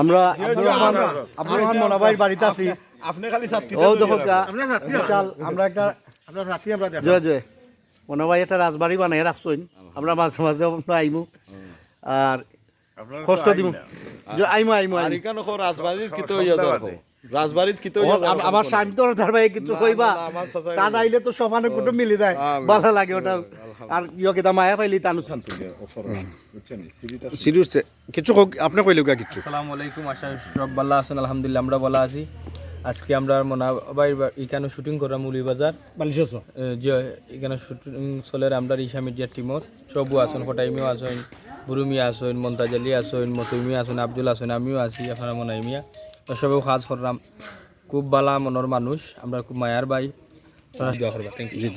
আমরা আব্দুর রহমান আব্দুর রহমান মোনাবাইর বাড়িতে আছি। আপনি খালি ও দেখো বিশাল আমরা একটা আমরা দেখো জয় জয়। মোনাবাই একটা রাজবাড়ি বানাই রাখছইন আমরা মাঝে মাঝে আমরা আইমু। আর কষ্ট দিমু। যে আইমু আইমু রাজবাড়িত কিতো খো রাজবাড়িত যাও আম- আমার স্বামী তো তার ভাই কিছু কইবা? না, আমার চাচা তা নাইলে তো সমানে কুটু মিলি যায় ভালো লাগে ওটা। আর ইয়কে দা মায়া পাইলি তানু শান্ত সিরিয়াস কিছু হোক আপনি কইলে গা কিছু। আসসালামু আলাইকুম আশা সব ভালো আছেন আলহামদুলিল্লাহ আমরা ভালো আছি। আজকে আমরা মোনাবাই এখানে শুটিং করা মুলি বাজার। বালিশস যে এখানে শুটিং চলে আমরা ইশা মিডিয়া টিমর সবু আছেন ফটাইমিও আছেন বুরুমিয়া আছেন মন্তাজ আলী আছেন মতইমিয়া আছেন আব্দুল আছেন আমিও আছি আপনারা মনাইমিয়া। তো সবেও কাজ করলাম। খুব বালা মনের মানুষ আমরা খুব মায়ার ভাই। Thank you